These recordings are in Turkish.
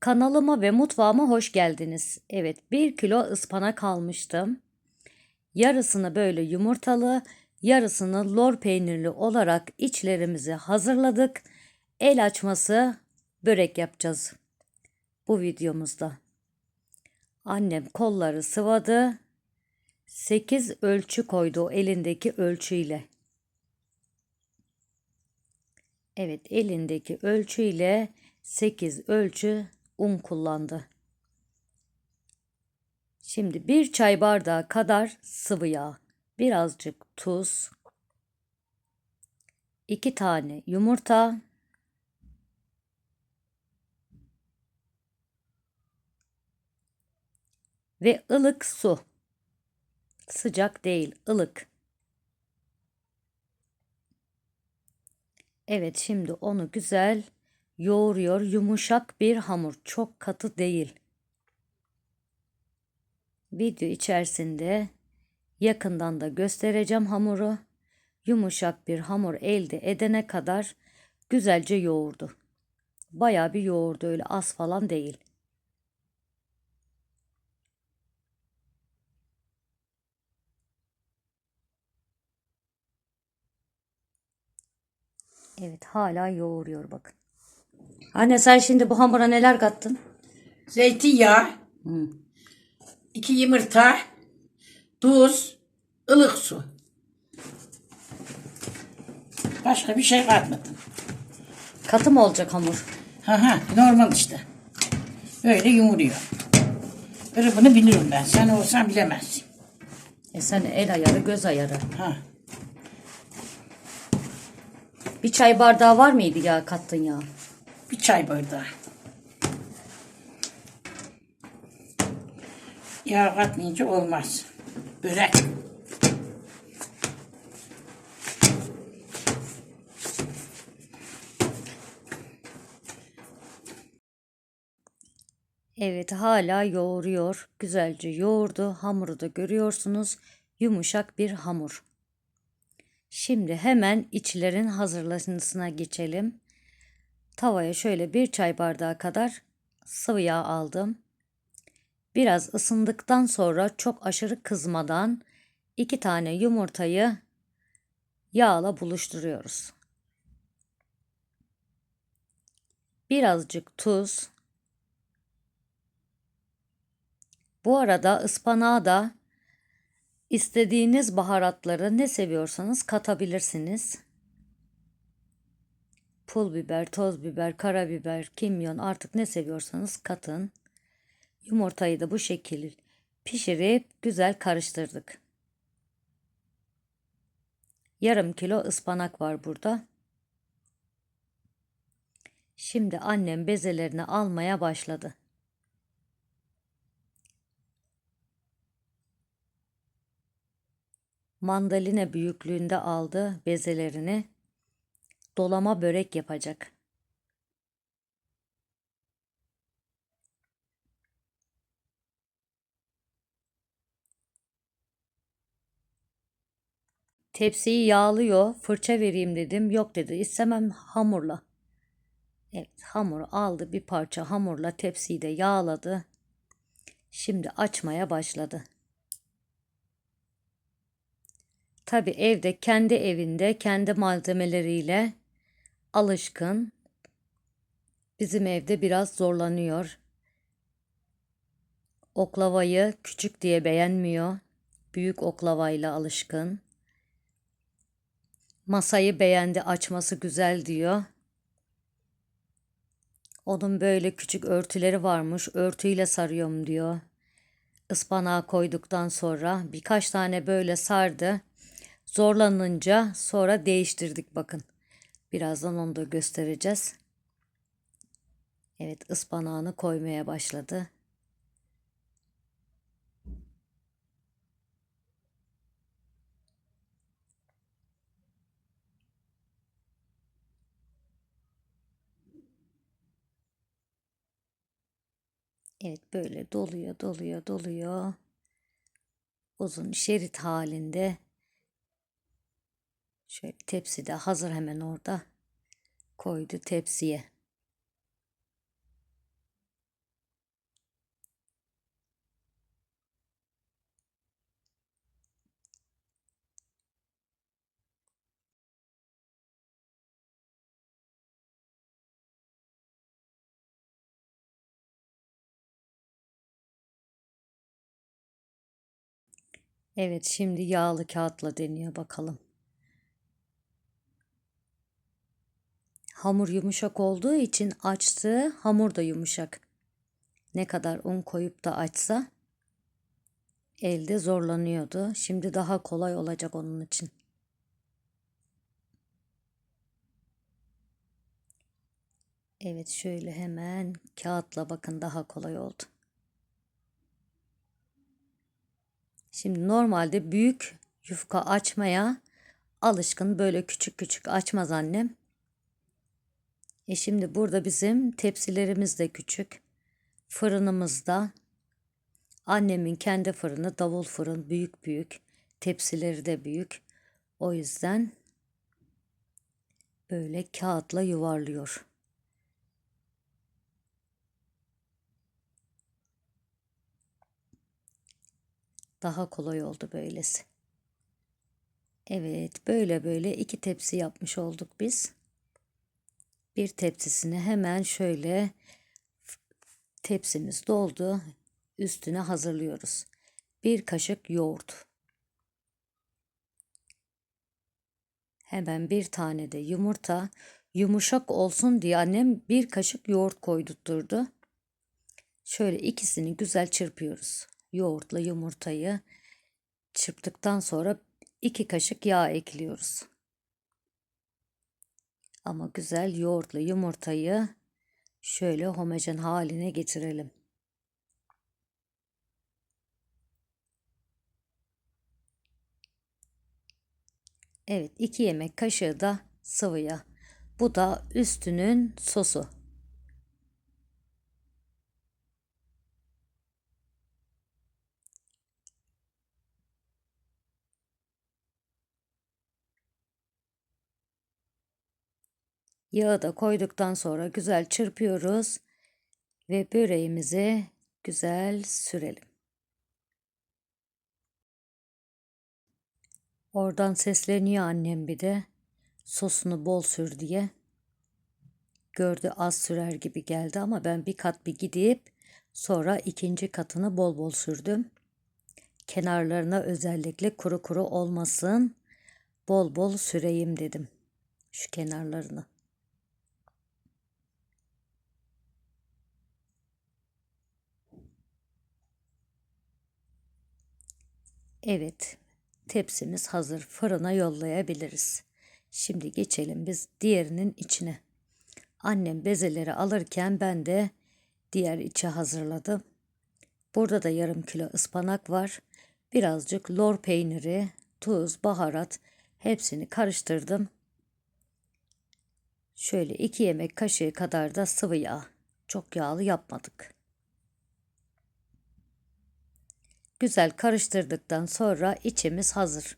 Kanalıma ve mutfağıma hoş geldiniz. Evet, bir kilo ıspanak almıştım. Yarısını böyle yumurtalı, yarısını lor peynirli olarak içlerimizi hazırladık. El açması börek yapacağız bu videomuzda. Annem kolları sıvadı. 8 ölçü koydu elindeki ölçüyle. Evet elindeki ölçüyle 8 ölçü un kullandı. Şimdi bir çay bardağı kadar sıvı yağ, birazcık tuz, iki tane yumurta, ve ılık su. Sıcak değil, ılık. Evet, şimdi onu güzel yoğuruyor. Yumuşak bir hamur, çok katı değil. Video içerisinde yakından da göstereceğim hamuru. Yumuşak bir hamur elde edene kadar güzelce yoğurdu. Bayağı bir yoğurdu öyle az falan değil. Evet hala yoğuruyor bakın. Anne sen şimdi bu hamura neler kattın? Zeytinyağı, iki yumurta, tuz, ılık su. Başka bir şey katmadım. Katı mı olacak hamur? Ha ha normal işte. Öyle yumuruyor. Irıbını bilirim ben. Sen olsan bilemezsin. E sen el ayarı göz ayarı. Ha. Bir çay bardağı var mıydı ya kattın ya? Bir çay bardağı. Yağ katmayınca olmaz. Börek. Evet hala yoğuruyor. Güzelce yoğurdu. Hamuru da görüyorsunuz. Yumuşak bir hamur. Şimdi hemen içlerin hazırlanmasına geçelim. Tavaya şöyle bir çay bardağı kadar sıvı yağ aldım. Biraz ısındıktan sonra çok aşırı kızmadan iki tane yumurtayı yağla buluşturuyoruz. Birazcık tuz. Bu arada ıspanağa da istediğiniz baharatları ne seviyorsanız katabilirsiniz. Pul biber, toz biber, karabiber, kimyon artık ne seviyorsanız katın. Yumurtayı da bu şekilde pişirip güzel karıştırdık. Yarım kilo ıspanak var burada. Şimdi annem bezelerini almaya başladı. Mandalina büyüklüğünde aldı bezelerini. Dolama börek yapacak. Tepsiyi yağlıyor. Fırça vereyim dedim. Yok dedi. İstemem hamurla. Evet hamuru aldı. Bir parça hamurla tepsiyi de yağladı. Şimdi açmaya başladı. Tabi evde kendi evinde kendi malzemeleriyle alışkın. Bizim evde biraz zorlanıyor. Oklavayı küçük diye beğenmiyor. Büyük oklavayla alışkın. Masayı beğendi, açması güzel diyor. Onun böyle küçük örtüleri varmış, örtüyle sarıyorum diyor. Ispanağı koyduktan sonra birkaç tane böyle sardı. Zorlanınca sonra değiştirdik bakın. Birazdan onu da göstereceğiz. Evet ıspanağını koymaya başladı. Evet böyle doluyor doluyor doluyor. Uzun şerit halinde Şöyle bir tepside hazır hemen orada koydu tepsiye. Evet şimdi yağlı kağıtla deniyor bakalım. Hamur yumuşak olduğu için açtığı hamur da yumuşak. Ne kadar un koyup da açsa elde zorlanıyordu. Şimdi daha kolay olacak onun için. Evet şöyle hemen kağıtla bakın daha kolay oldu. Şimdi normalde büyük yufka açmaya alışkın böyle küçük küçük açmaz annem. E şimdi burada bizim tepsilerimiz de küçük. Fırınımızda annemin kendi fırını davul fırın büyük büyük. Tepsileri de büyük. O yüzden böyle kağıtla yuvarlıyor. Daha kolay oldu böylesi. Evet, böyle böyle iki tepsi yapmış olduk biz. Bir tepsisini hemen şöyle tepsimiz doldu. Üstüne hazırlıyoruz. Bir kaşık yoğurt. Hemen bir tane de yumurta. Yumuşak olsun diye annem bir kaşık yoğurt koydurtturdu. Şöyle ikisini güzel çırpıyoruz. Yoğurtla yumurtayı çırptıktan sonra iki kaşık yağ ekliyoruz. Ama güzel yoğurtla yumurtayı şöyle homojen haline getirelim. Evet, iki yemek kaşığı da sıvı yağ. Bu da üstünün sosu. Yağı da koyduktan sonra güzel çırpıyoruz ve böreğimizi güzel sürelim. Oradan sesleniyor annem bir de sosunu bol sür diye. Gördü az sürer gibi geldi ama ben bir kat bir gidip sonra ikinci katını bol bol sürdüm. Kenarlarına özellikle kuru kuru olmasın bol bol süreyim dedim şu kenarlarını. Evet, tepsimiz hazır. Fırına yollayabiliriz. Şimdi geçelim biz diğerinin içine. Annem bezeleri alırken ben de diğer içi hazırladım. Burada da yarım kilo ıspanak var. Birazcık lor peyniri, tuz, baharat hepsini karıştırdım. Şöyle iki yemek kaşığı kadar da sıvı yağ. Çok yağlı yapmadık. Güzel karıştırdıktan sonra içimiz hazır.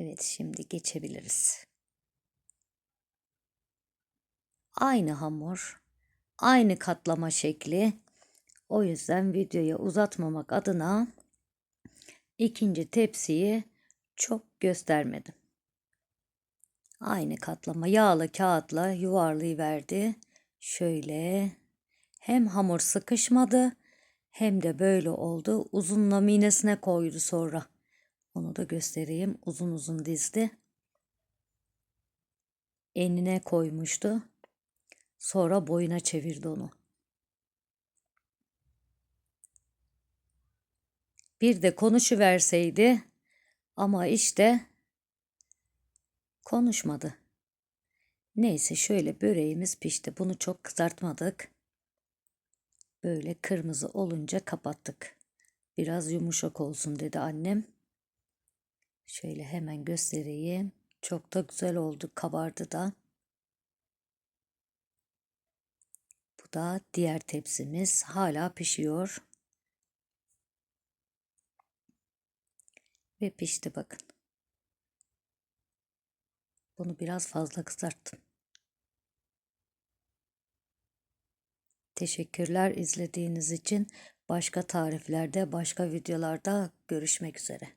Evet şimdi geçebiliriz. Aynı hamur, aynı katlama şekli. O yüzden videoyu uzatmamak adına ikinci tepsiyi çok göstermedim. Aynı katlama yağlı kağıtla yuvarlayıverdi. Şöyle hem hamur sıkışmadı hem de böyle oldu. Uzun laminesine koydu sonra. Onu da göstereyim. Uzun uzun dizdi. Enine koymuştu. Sonra boyuna çevirdi onu. Bir de konuşuverseydi ama işte konuşmadı. Neyse şöyle böreğimiz pişti. Bunu çok kızartmadık. Böyle kırmızı olunca kapattık. Biraz yumuşak olsun dedi annem. Şöyle hemen göstereyim. Çok da güzel oldu. Kabardı da. Bu da diğer tepsimiz. Hala pişiyor. Ve pişti bakın. Bunu biraz fazla kızarttım. Teşekkürler izlediğiniz için. Başka tariflerde, başka videolarda görüşmek üzere.